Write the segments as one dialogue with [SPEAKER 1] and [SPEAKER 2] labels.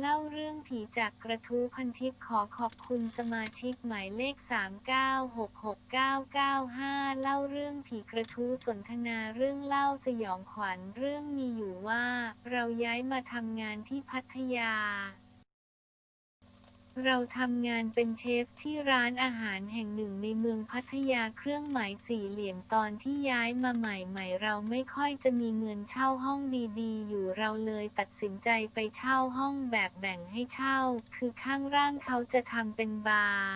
[SPEAKER 1] เล่าเรื่องผีจากกระทู้พันทิปขอขอบคุณสมาชิกหมายเลข 3966995 เล่าเรื่องผีกระทู้สนทนาเรื่องเล่าสยองขวัญเรื่องมีอยู่ว่า เราย้ายมาทำงานที่พัทยา เราทำงานเป็นเชฟที่ร้านอาหารแห่งหนึ่งในเมืองพัทยาเครื่องหมายสี่เหลี่ยมตอนที่ย้ายมาใหม่ๆ เราไม่ค่อยจะมีเงินเช่าห้องดีๆ อยู่เราเลยตัดสินใจไปเช่าห้องแบบแบ่งให้เช่า คือข้างล่างเขาจะทำเป็นบาร์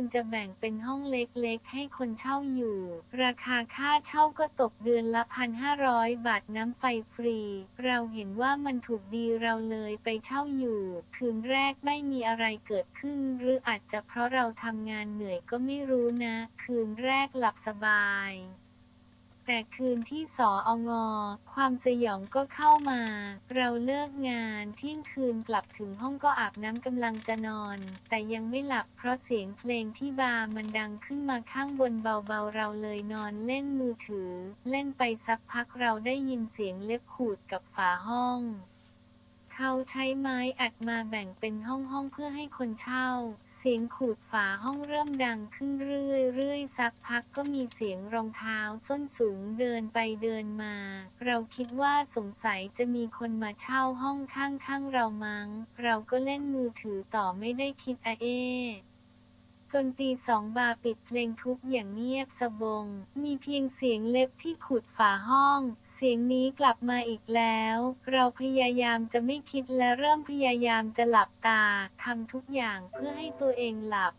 [SPEAKER 1] นจะแบ่งเป็นห้องเล็กๆ ให้คนเช่าอยู่ ราคาค่าเช่าก็ตกเดือนละพันห้าร้อยบาทน้ำไฟฟรี เราเห็นว่ามันถูกดีเราเลยไปเช่าอยู่ คืนแรกไม่มีอะไรเกิดขึ้น หรืออาจจะเพราะเราทำงานเหนื่อยก็ไม่รู้นะ คืนแรกหลับสบาย แต่คืนที่สอองอ ความสยองก็เข้ามา เราเลิกงานเที่ยงคืนกลับถึงห้องก็อาบน้ำกำลังจะนอน แต่ยังไม่หลับเพราะเสียงเพลงที่บาร์มันดังขึ้นมาข้างบนเบาๆ เราเลยนอนเล่นมือถือ เล่นไปสักพักเราได้ยินเสียงเล็บขูดกับฝาห้องเขาใช้ไม้อัดมาแบ่งเป็นห้องห้องๆเพื่อให้คนเช่า สียงขูดฝาห้องเริ่มดังขึ้นเรื่อยๆ สักพักก็มีเสียงรองเท้าส้นสูงเดินไปเดินมา เราคิดว่าสงสัยจะมีคนมาเช่าห้องข้างๆเรามัง้ง เราก็เล่นมือถือต่อไม่ได้คิดอะเอจนตีสองบาร์ปิดเพลงทุกอย่างเงียบสบง มีเพียงเสียงเล็บที่ขุดฝาห้อง เสียงนี้กลับมาอีกแล้ว เราพยายามจะไม่คิดและเริ่มพยายามจะหลับตาทำทุกอย่างเพื่อให้ตัวเองหลับ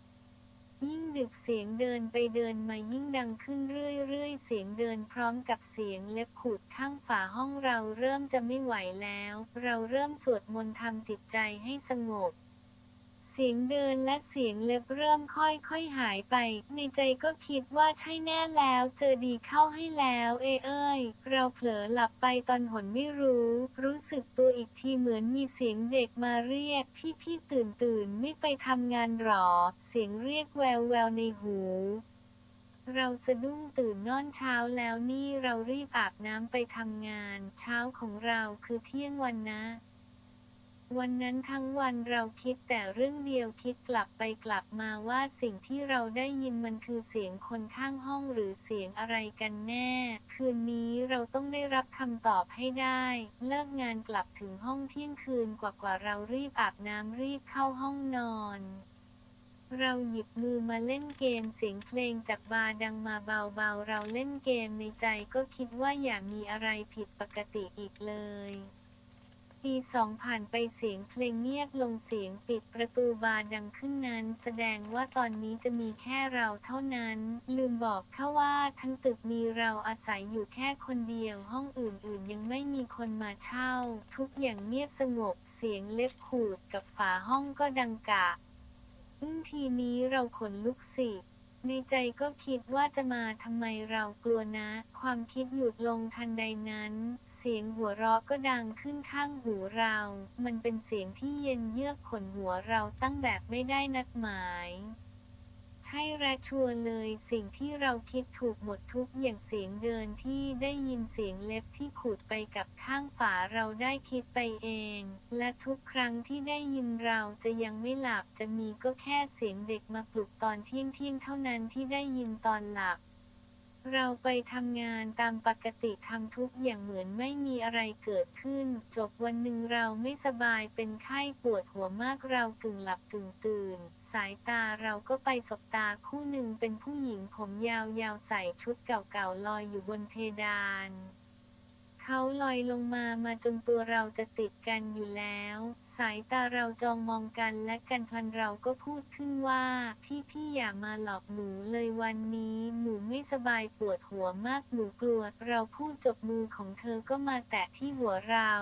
[SPEAKER 1] ยิ่งดึกเสียงเดินไปเดินมายิ่งดังขึ้นเรื่อยๆ เสียงเดินพร้อมกับเสียงเล็บขูดข้างฝาห้องเราเริ่มจะไม่ไหวแล้ว เราเริ่มสวดมนต์ทำจิตใจให้สงบ สียงเดินและเสียงเล็บเริ่มค่อยๆหายไป ในใจก็คิดว่าใช่แน่แล้วเจอดีเข้าให้แล้วเอเอ้ย เราเผลอหลับไปตอนหนไม่รู้ รู้สึกตัวอีกทีเหมือนมีเสียงเด็กมาเรียก พี่พี่ตื่นตื่นๆไม่ไปทำงานหรอ เสียงเรียกแววแววในหูเราสะดุ้งตื่นนอนเช้าแล้วนี่เรารีบอาบน้ำไปทำงาน เช้าของเราคือเที่ยงวันนะ วันนั้นทั้งวันเราคิดแต่เรื่องเดียวคิดกลับไปกลับมาว่าสิ่งที่เราได้ยินมันคือเสียงคนข้างห้องหรือเสียงอะไรกันแน่ คืนนี้เราต้องได้รับคำตอบให้ได้ เลิกงานกลับถึงห้องเที่ยงคืนกว่ากว่าๆเรารีบอาบน้ำรีบเข้าห้องนอนเราหยิบมือมาเล่นเกมเสียงเพลงจากบาร์ดังมาเบาๆ เราเล่นเกมในใจก็คิดว่าอย่ามีอะไรผิดปกติอีกเลย ตีสองผ่านไปเสียงเพลงเงียบลงเสียงปิดประตูบาร์ดังขึ้นนั้น แสดงว่าตอนนี้จะมีแค่เราเท่านั้น ลืมบอกเขาว่าทั้งตึกมีเราอาศัยอยู่แค่คนเดียวห้องอื่นๆ ยังไม่มีคนมาเช่า ทุกอย่างเงียบสงบเสียงเล็บขูดกับฝาห้องก็ดังกะอึ้งทีนี้เราขนลุกสิในใจก็คิดว่าจะมาทำไมเรากลัวนะ ความคิดหยุดลงทันใดนั้น เสียงหัวเราะก็ดังขึ้นข้างหูเรา มันเป็นเสียงที่เย็นเยือกขนหัวเราตั้งแบบไม่ได้นัดหมายใช่และชัวเลยสิ่งที่เราคิดถูกหมดทุกอย่างเสียงเดินที่ได้ยินเสียงเล็บที่ขูดไปกับข้างฝาเราได้คิดไปเอง และทุกครั้งที่ได้ยินเราจะยังไม่หลับจะมีก็แค่เสียงเด็กมาปลุกตอนเที่ยงเที่ยงเท่านั้นที่ได้ยินตอนหลับ เราไปทำงานตามปกติทำทุกอย่างเหมือนไม่มีอะไรเกิดขึ้น จบวันหนึ่งเราไม่สบายเป็นไข้ปวดหัวมากเรากึ่งหลับกึ่งตื่น สายตาเราก็ไปสบตาคู่หนึ่งเป็นผู้หญิงผมยาวๆใส่ชุดเก่าๆลอยอยู่บนเพดานเขาลอยลงมามาจนตัวเราจะติดกันอยู่แล้ว สายตาเราจองมองกันและกันพลันเราก็พูดขึ้นว่า พี่พี่อย่ามาหลอกหนูเลยวันนี้ หนูไม่สบายปวดหัวมากหนูกลัว เราพูดจบมือของเธอก็มาแตะที่หัวเรา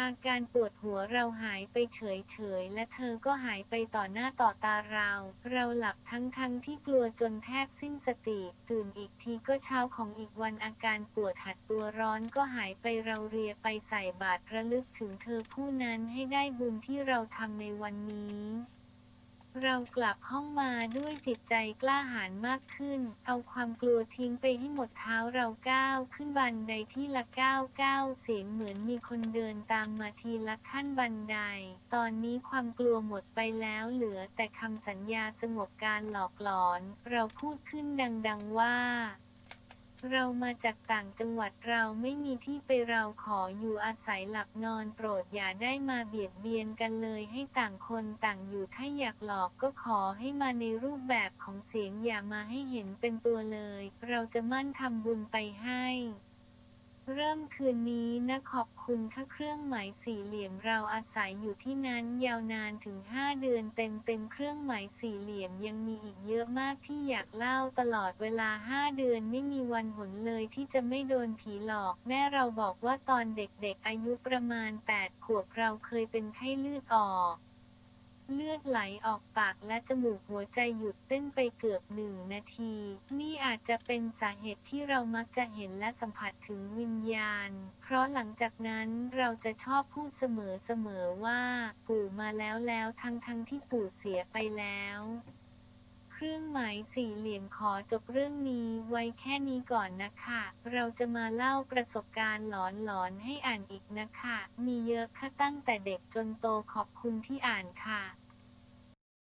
[SPEAKER 1] อาการปวดหัวเราหายไปเฉยๆ และเธอก็หายไปต่อหน้าต่อตาเรา เราหลับทั้งๆทที่กลัวจนแทบสิ้นสติ ตื่นอีกทีก็เช้าของอีกวันอาการปวดหัดตัวร้อนก็หายไปเราเรียไปใส่บาตรระลึกถึงเธอผู้นั้นให้ได้บุญที่เราทำในวันนี้ เรากลับห้องมาด้วยจิตใจกล้าหาญมากขึ้น เอาความกลัวทิ้งไปให้หมดเท้าเราก้าวขึ้นบันไดที่ละก้าวก้าวเสียงเหมือนมีคนเดินตามมาทีละขั้นบันได ตอนนี้ความกลัวหมดไปแล้วเหลือแต่คำสัญญาสงบการหลอกหลอน เราพูดขึ้นดังๆว่า เรามาจากต่างจังหวัดเราไม่มีที่ไปเราขออยู่อาศัยหลับนอนโปรดอย่าได้มาเบียดเบียนกันเลยให้ต่างคนต่างอยู่ถ้าอยากหลอกก็ขอให้มาในรูปแบบของเสียงอย่ามาให้เห็นเป็นตัวเลย เราจะมั่นทำบุญไปให้ เริ่มคืนนี้นะขอบคุณค่ะเครื่องหมายสี่เหลี่ยมเราอาศัยอยู่ที่นั้นยาวนานถึง 5 เดือนเต็มเต็มเครื่องหมายสี่เหลี่ยมยังมีอีกเยอะมากที่อยากเล่าตลอดเวลา 5 เดือนไม่มีวันหนเลยที่จะไม่โดนผีหลอก แม่เราบอกว่าตอนเด็กๆอายุประมาณ 8 ขวบเราเคยเป็นไข้เลือดออก เลือดไหลออกปากและจมูกหัวใจหยุดเต้นไปเกือบหนึ่งนาที นี่อาจจะเป็นสาเหตุที่เรามักจะเห็นและสัมผัสถึงวิญญาณ เพราะหลังจากนั้นเราจะชอบพูดเสมอๆว่า ปู่มาแล้วแล้วทั้งๆที่ปู่เสียไปแล้ว รื่องหมายสี่เหลี่ยมขอจบเรื่องนี้ไว้แค่นี้ก่อนนะคะ เราจะมาเล่าประสบการณ์หลอนๆให้อ่านอีกนะคะ มีเยอะค่ะตั้งแต่เด็กจนโตขอบคุณที่อ่านค่ะ